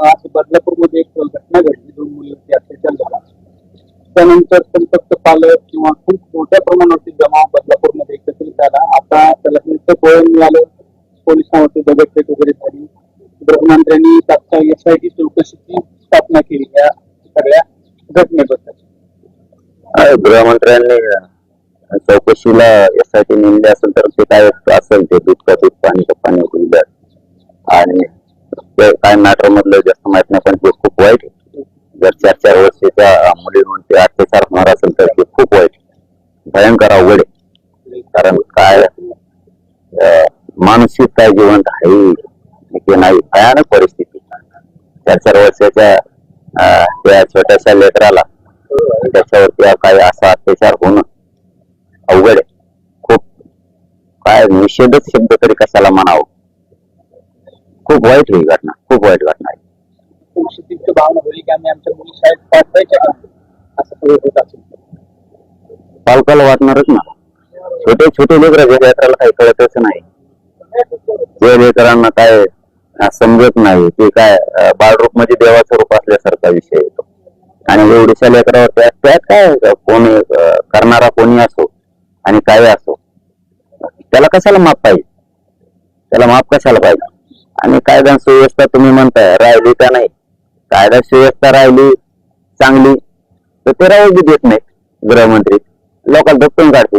आज बदलापूरमध्ये एक घटना घडली. दोन मुलीवरती अत्याचार झाला. त्यानंतर संतप्त पालक किंवा खूप मोठ्या प्रमाणावरती जमाव बदलापूरमध्ये एकत्रित झाला. आता त्याला नुसतं पळून मिळालं. पोलिसांवरती दगडफेक वगैरे झाली. गृहमंत्र्यांनी तात्काळ एस आय टी चौकशीची स्थापना केली. या सगळ्या घटनेबद्दल. गृहमंत्र्यांनी चौकशीला एस आय टी नेमली असेल तर ते काय असेल. ते दूध का दूध पाणी का पाणी आणि ते काय मॅटर मधलं जास्त माहीत नाही पण ते खूप वाईट जर चार चार वर्षाच्या मुलीवरून ते अत्याचार होणार असेल तर ते खूप वाईट भयंकर अवघड आहे. कारण काय? अं, मानसिक काय जिवंत आहे ते नाही भयानक परिस्थिती. चार चार वर्षाच्या त्या छोट्याशा लेकराला त्याच्यावरती काय असा अत्याचार होणं अवघड आहे. खूप काय निषेधच शब्द तरी कशाला म्हणावं? खूप वाईट ही घटना खूप वाईट घटना आहे. थोडीशी तीव्र भावना होईल की आम्ही आमच्या मुली शाळेत पाठवायच्या का? असं सगळं होत असेल. पालकाला वाटणारच ना. छोटे छोटे लेकर लेकराला काही कळतच नाही. जे लेकरांना काय समजत नाही ते काय बाळरूप म्हणजे देवाचं रूप असल्यासारखा विषय येतो आणि एवढ्याशा लेकरावर त्यात त्यात काय कोणी करणारा कोणी असो आणि काय असो त्याला कशाला माफ पाहिजे? त्याला माफ कशाला पाहिजे? आणि कायदा सुव्यवस्था तुम्ही म्हणताय राहिली का नाही? कायदा सुव्यवस्था राहिली चांगली तर ते राहू बी देत नाही गृहमंत्री. लोकांना धपकून काढते.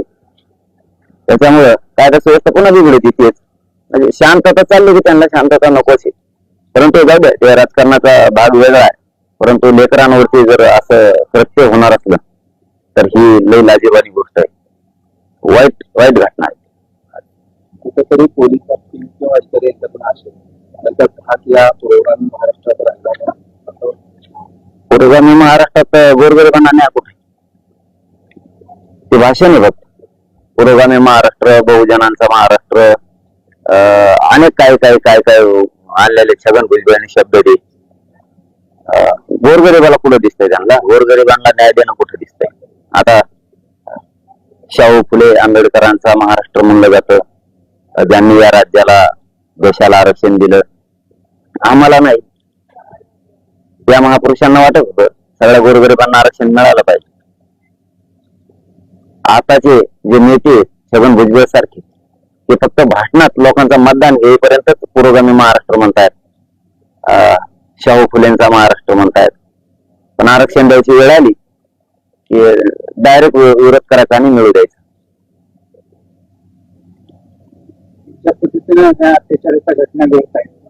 त्याच्यामुळं कायदा सुव्यवस्था पुन्हा बिघडते तेच. म्हणजे शांतता चालली की त्यांना शांतता नकोच परंतु जाऊ द्या ते राजकारणाचा भाग वेगळा आहे. परंतु लेकरांवरती जर असं कृत्य होणार असलं तर ही लई लाजीवानी गोष्ट आहे. वाईट वाईट घटना आहे. कुठेतरी पोलिसांना किंवा इतर यंत्रणा असेल नंतर घात या प्रोग्राम महाराष्ट्रात राहिला असं पुरोगामी महाराष्ट्रात गोरगरिबांना न्याय कुठे? ते भाषण आहे फक्त. पुरोगामी महाराष्ट्र बहुजनांचा महाराष्ट्र अनेक काय काय काय काय आणलेले छगन भुजबळ शब्द दे गोरगरिबाला कुठं दिसतंय त्यांना? गोरगरिबांना न्याय देणं कुठं दिसतंय? आता शाहू फुले आंबेडकरांचा महाराष्ट्र म्हणलं जातं. ज्यांनी या राज्याला देशाला आरक्षण दिलं. आम्हाला नाही. त्या महापुरुषांना वाटत होतं सगळ्या गोरगरिबांना आरक्षण मिळालं पाहिजे. आताचे जे नेते छगन भुजबळ सारखे ते फक्त भाषणात लोकांचं मतदान येईपर्यंतच पुरोगामी महाराष्ट्र म्हणतायत. अं, शाहू फुलेंचा महाराष्ट्र म्हणतायत. पण आरक्षण द्यायची वेळ आली की डायरेक्ट विरोध करायचा आणि मिळू द्यायचा. ज्या पद्धतीनं अत्याचाराच्या घटना घडत आहेत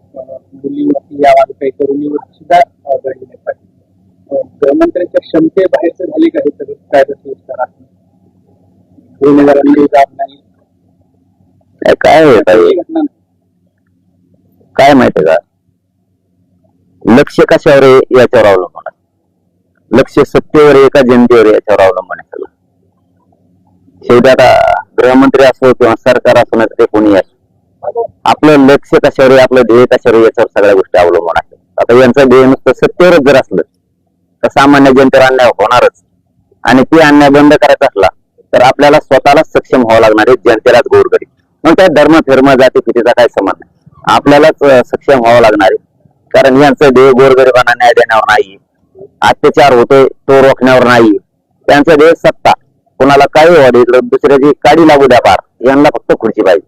मुलीवरती या काही तरुणीवरती सुद्धा घडलेल्या आहेत अं, गृहमंत्र्यांच्या क्षमतेबाहेरचं झाले का हे सगळं? कायदा गुन्हेगारांनी जात नाही. काय- घटना. काय माहितीये का? लक्ष कशावर आहे याच्यावर अवलंबून आहे. लक्ष सत्तेवर आहे का जनतेवर याच्यावर अवलंबून आहे सगळं. शेवटी आता गृहमंत्री असो किंवा सरकार असो नाही ते कोणी असो. आपलं लक्ष कशावर आहे आपलं ध्येय कशावर आहे याच्यावर सगळ्या गोष्टी अवलंबून आहेत. आता यांचं ध्येय नुसतं सत्तेवरच जर असलं तर सामान्य जनतेवर अन्याय होणारच. आणि ती अन्याय बंद करायचा असला तर आपल्याला स्वतःला सक्षम व्हावं लागणार आहे जनतेलाच गोरगरीब. मग त्या धर्म फिर्म जाती फितीचा काय संबंध नाही आपल्यालाच सक्षम व्हावं लागणार आहे. कारण यांचं ध्येय गोरगरिबांना न्याय देण्यावर नाही. अत्याचार होतोय तो रोखण्यावर नाही. त्यांचं ध्येय सत्ता. कोणाला काही वाढ दे, इकडं दुसऱ्याची काडी लागू द्या पार यांना फक्त खुर्ची पाहिजे.